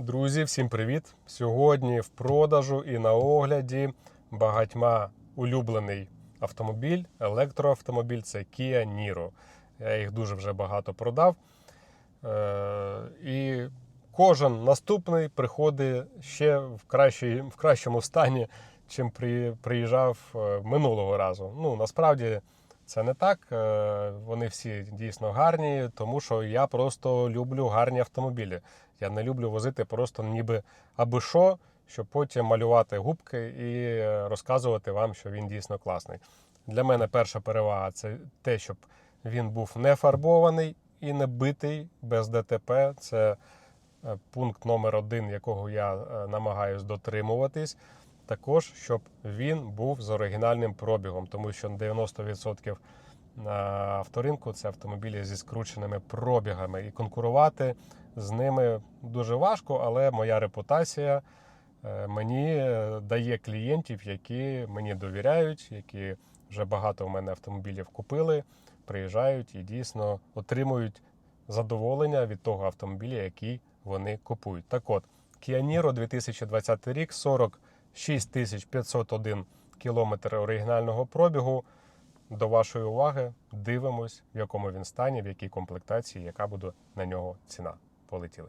Друзі, всім привіт! Сьогодні в продажу і на огляді багатьма улюблений автомобіль, електроавтомобіль це Kia Niro. Я їх дуже вже багато продав. Е, І кожен наступний приходить ще в, кращій, в кращому стані, чим при, приїжджав е, минулого разу. Ну, насправді це не так. Е, Вони всі дійсно гарні, тому що я просто люблю гарні автомобілі. Я не люблю возити просто ніби аби що, щоб потім малювати губки і е, розказувати вам, що він дійсно класний. Для мене перша перевага це те, щоб він був не фарбований і не битий без ДТП. Це е, пункт номер один, якого я намагаюсь дотримуватись. Також щоб він був з оригінальним пробігом, тому що 90% авторинку це автомобілі зі скрученими пробігами, і конкурувати з ними дуже важко, але моя репутація е, мені е, дає клієнтів, які мені довіряють, які вже багато в мене автомобілів купили, приїжджають і дійсно отримують задоволення від того автомобіля, який вони купують. Так от, Kia Niro 2020 рік, 46 501 кілометр оригінального пробігу. До вашої уваги дивимось, в якому він стані, в якій комплектації, яка буде на нього ціна. Полетіли.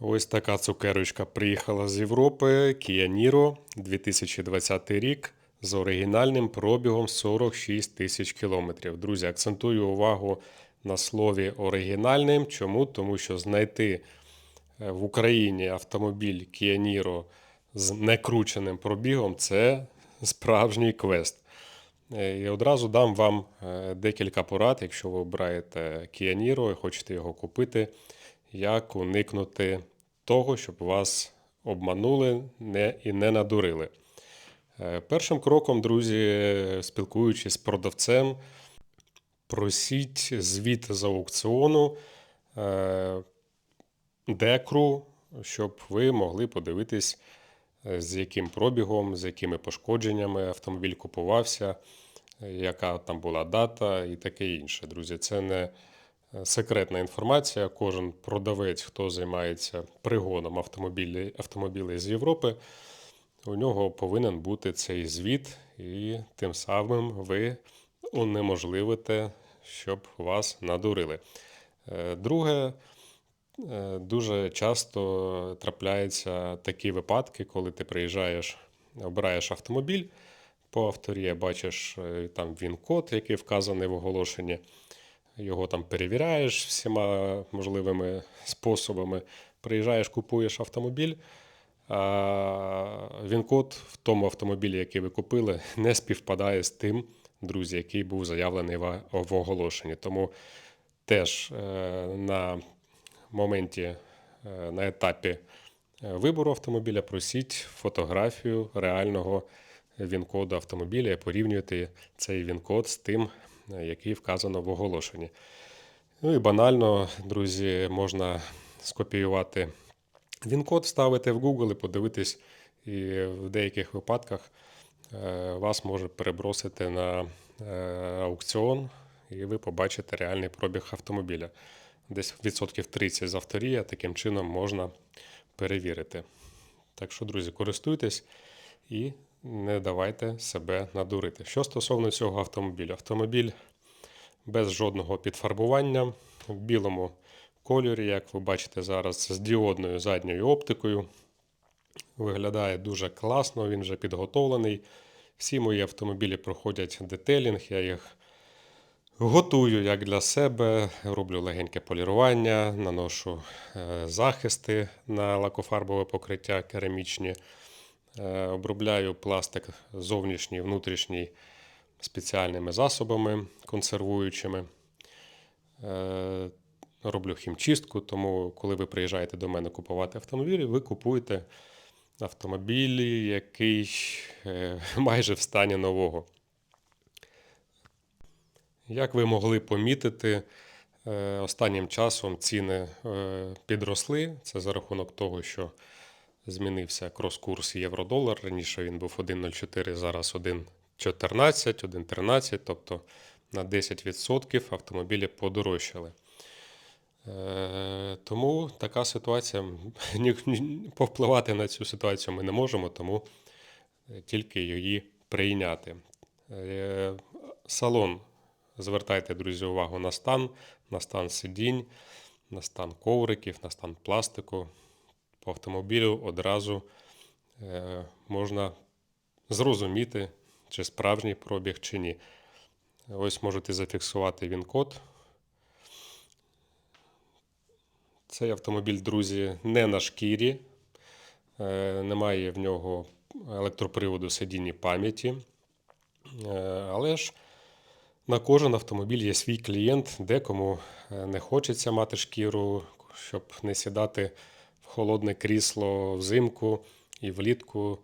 Ось така цукерочка приїхала з Європи. Kia Niro 2020 рік з оригінальним пробігом 46 тисяч кілометрів. Друзі, акцентую увагу на слові оригінальним. Чому? Тому що знайти е, в Україні автомобіль Kia Niro з некрученим пробігом це справжній квест. Е, І одразу дам вам е, декілька порад, якщо ви обираєте Niro і хочете його купити, як уникнути того, щоб вас обманули не, і не надурили. Е, Першим кроком, друзі, спілкуючись з продавцем, просіть звіт з аукціону, декру, щоб ви могли подивитись, з яким пробігом, з якими пошкодженнями автомобіль купувався, е, яка там була дата і таке інше. Друзі, це не е, секретна інформація. Кожен продавець, хто займається пригоном автомобілів, з Європи, у нього повинен бути цей звіт, і тим самим ви унеможливите, щоб вас надурили. Е, Друге, е, дуже часто трапляються такі випадки, коли ти приїжджаєш, обираєш автомобіль по авторі, бачиш е, там він-код, який вказаний в оголошенні. Його там перевіряєш всіма можливими способами. Приїжджаєш, купуєш автомобіль, а він-код в тому автомобілі, який ви купили, не співпадає з тим, друзі, який був заявлений в в оголошенні. Тому теж е, на моменті, е, на етапі е, вибору автомобіля просіть фотографію реального він-коду автомобіля і порівнюйте цей він-код з тим, е, який вказано в оголошенні. Ну і банально, друзі, можна скопіювати він-код, вставити в Google і подивитись, і в деяких випадках вас може перебросити на аукціон, і ви побачите реальний пробіг автомобіля. Десь відсотків 30 з авторія, таким чином можна перевірити. Так що, друзі, користуйтесь і не давайте себе надурити. Що стосовно цього автомобіля, автомобіль без жодного підфарбування в білому кольорі, як ви бачите зараз, з діодною задньою оптикою. Виглядає дуже класно, він вже підготовлений. Всі мої автомобілі проходять детелінг, я їх готую як для себе, роблю легеньке полірування, наношу е, захисти на лакофарбове покриття керамічні, е, обробляю пластик зовнішній, внутрішній спеціальними засобами консервуючими. Е, Роблю хімчистку, тому коли ви приїжджаєте до мене купувати автомобілі, ви купуєте автомобіль, який майже в стані нового. Як ви могли помітити, е, останнім часом ціни е, підросли. Це за рахунок того, що змінився крос-курс євро-долар. Раніше він був 1,04, зараз 1,14, 1,13, тобто на 10% автомобілі подорожчали. Е, Тому така ситуація. Повпливати на цю ситуацію ми не можемо, тому тільки її прийняти. Салон. Звертайте, друзі, увагу на стан, на стан сидінь, на стан ковриків, на стан пластику. По автомобілю одразу е, можна зрозуміти, чи справжній пробіг, чи ні. Ось можете зафіксувати він-код. Цей автомобіль, друзі, не на шкірі, е, немає в нього електроприводу сидіння пам'яті. Е, Але ж на кожен автомобіль є свій клієнт, декому е, не хочеться мати шкіру, щоб не сідати в холодне крісло взимку і влітку,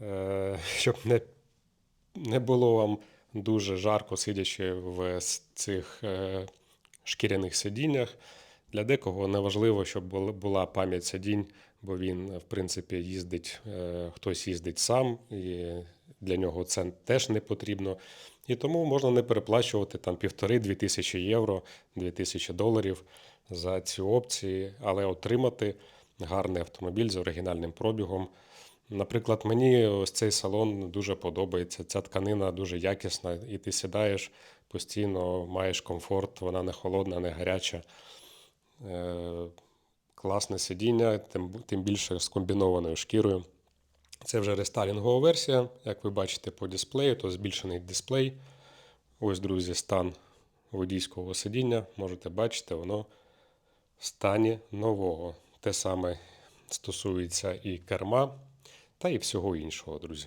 е, щоб не, не було вам дуже жарко, сидячи в цих е, шкіряних сидіннях. Для декого не важливо, щоб була- пам'ять сидінь, бо він, в принципі, їздить, хтось їздить сам, і для нього це теж не потрібно. І тому можна не переплачувати там півтори-дві тисячі євро, дві тисячі доларів за ці опції, але отримати гарний автомобіль з оригінальним пробігом. Наприклад, мені ось цей салон дуже подобається. Ця тканина дуже якісна, і ти сідаєш постійно, маєш комфорт, вона не холодна, не гаряча. Е, Класне сидіння, тим, більше з комбінованою шкірою. Це вже рестайлінгова версія, як ви бачите по дисплею, то збільшений дисплей. Ось, друзі, стан водійського сидіння. Можете бачити, воно в стані нового. Те саме стосується і керма, та і всього іншого, друзі.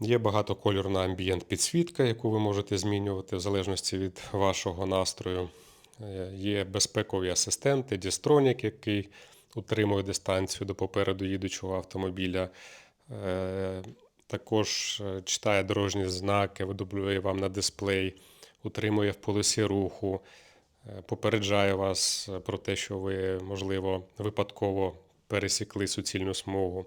Є багатокольорна амбієнт підсвітка, яку ви можете змінювати в залежності від вашого настрою. Е, Є безпекові асистенти, дістронік, який утримує дистанцію до попереду їдучого автомобіля. Е, Також е, читає дорожні знаки, видублює вам на дисплей, утримує в полосі руху, е, попереджає вас про те, що ви, можливо, випадково пересікли суцільну смугу.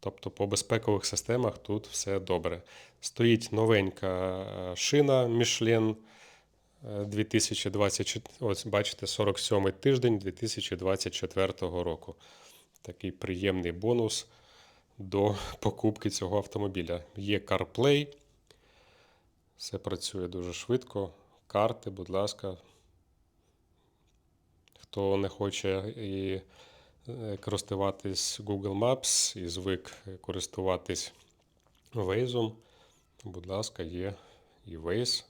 Тобто по безпекових системах тут все добре. Стоїть новенька шина Michelin 2024, ось бачите, 47 тиждень 2024 року. Такий приємний бонус до покупки цього автомобіля. Є CarPlay, все працює дуже швидко. Карти, будь ласка. Хто не хоче і е, користуватись Google Maps і звик користуватись Waze, будь ласка, є і Waze.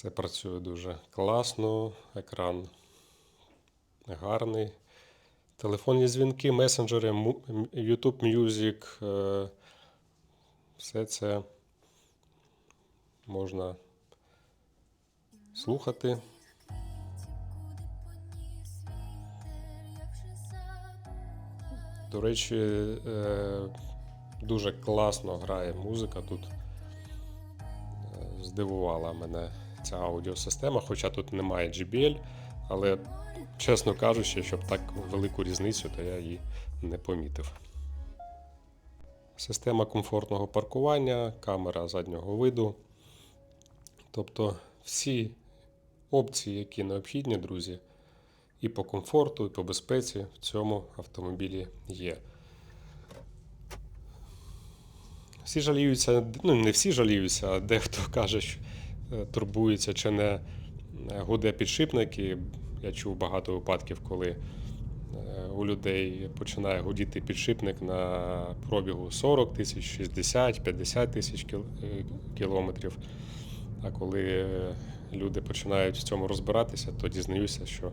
Все працює дуже класно, екран гарний. Телефонні дзвінки, месенджери, YouTube Music. е, Все це можна слухати. До речі, е, дуже класно грає музика тут. Е, Здивувала мене ця аудіосистема, хоча тут немає JBL, але, чесно кажучи, щоб так велику різницю, то я її не помітив. Система комфортного паркування, камера заднього виду. Тобто всі опції, які необхідні, друзі, і по комфорту, і по безпеці в цьому автомобілі є. Всі жаліються, ну не всі жаліються, а дехто каже, що турбується, чи не е, гуде підшипник. І я чув багато випадків, коли е, у людей починає гудіти підшипник на пробігу 40 тисяч, 60, 50 тисяч е, кілометрів. А коли е, люди починають в цьому розбиратися, то дізнаюся, що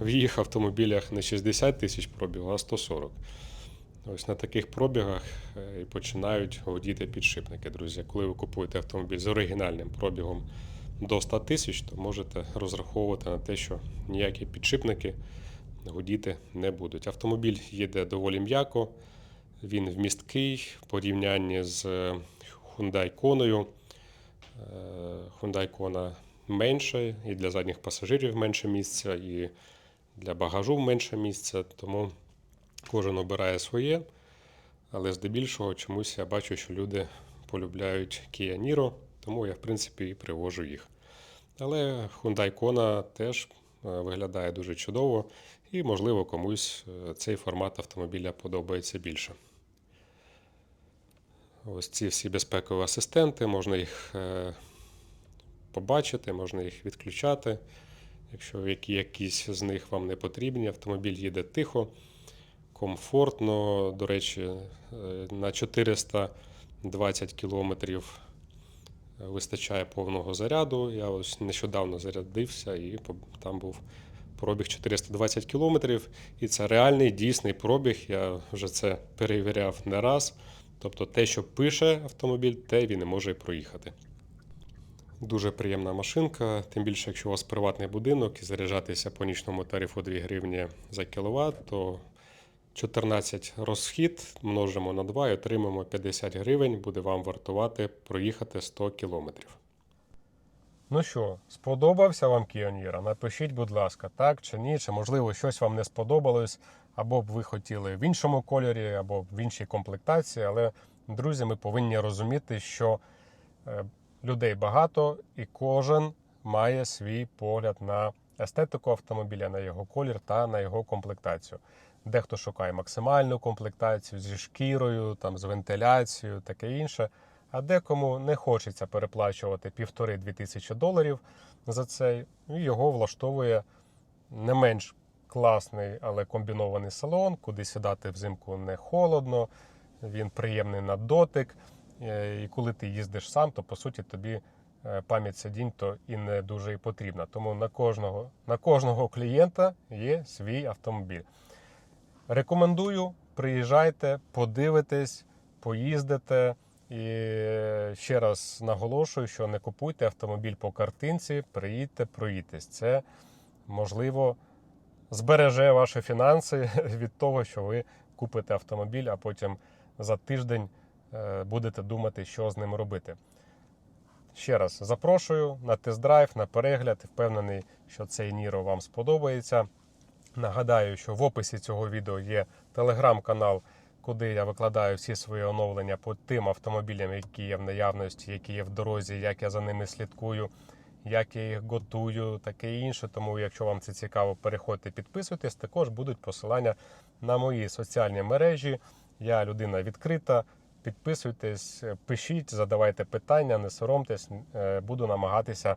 в їх автомобілях не 60 тисяч пробігу, а 140. Ось на таких пробігах е, і починають гудіти підшипники, друзі. Коли ви купуєте автомобіль з оригінальним пробігом до 100 тисяч, то можете розраховувати на те, що ніякі підшипники гудіти не будуть. Автомобіль їде доволі м'яко, він вмісткий в порівнянні з Hyundai Kona. Е, Hyundai Kona менше, і для задніх пасажирів менше місця, і для багажу менше місця. Тому кожен обирає своє. Але здебільшого чомусь я бачу, що люди полюбляють Kia Niro, тому я, в принципі, і привожу їх. Але Hyundai Kona теж е, виглядає дуже чудово, і, можливо, комусь е, цей формат автомобіля подобається більше. Ось ці всі безпекові асистенти, можна їх е, побачити, можна їх відключати. Якщо якісь з них вам не потрібні, автомобіль їде тихо, комфортно. До речі, е, на 420 кілометрів вистачає повного заряду. Я ось нещодавно зарядився і там був пробіг 420 кілометрів. І це реальний дійсний пробіг. Я вже це перевіряв не раз. Тобто те, що пише автомобіль, те він і може проїхати. Дуже приємна машинка, тим більше, якщо у вас приватний будинок і заряджатися по нічному тарифу 2 гривні за кіловат, то 14 розхід множимо на 2 і отримаємо 50 гривень, буде вам вартувати проїхати 100 кілометрів. Ну що, сподобався вам Кіоніра? Напишіть, будь ласка, так чи ні, чи можливо щось вам не сподобалось, або б ви хотіли в іншому кольорі, або в іншій комплектації. Але, друзі, ми повинні розуміти, що е, людей багато, і кожен має свій погляд на естетику автомобіля, на його колір та на його комплектацію. Дехто шукає максимальну комплектацію зі шкірою, там, з вентиляцією, таке інше. А декому не хочеться переплачувати півтори-дві тисячі доларів за це, і його влаштовує не менш класний, але комбінований салон, куди сідати взимку не холодно, він приємний на дотик. Е, І коли ти їздиш сам, то по суті тобі е, пам'ять сидінь то і не дуже і потрібна. Тому на кожного, на кожного клієнта є свій автомобіль. Рекомендую, приїжджайте, подивитесь, поїздите. І ще раз наголошую, що не купуйте автомобіль по картинці, приїдьте, проїдьтесь. Це можливо збереже ваші фінанси від того, що ви купите автомобіль, а потім за тиждень е, будете думати, що з ним робити. Ще раз запрошую на тест-драйв, на перегляд. Впевнений, що цей Ніро вам сподобається. Нагадаю, що в описі цього відео є телеграм-канал, куди я викладаю всі свої оновлення по тим автомобілям, які є в наявності, які є в дорозі, як я за ними слідкую, як я їх готую, таке інше. Тому, якщо вам це цікаво, переходьте, підписуйтесь. Також будуть посилання на мої соціальні мережі. Я людина відкрита. Підписуйтесь, пишіть, задавайте питання, не соромтесь, е, буду намагатися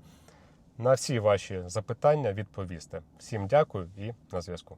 на всі ваші запитання відповісти. Всім дякую і на зв'язку.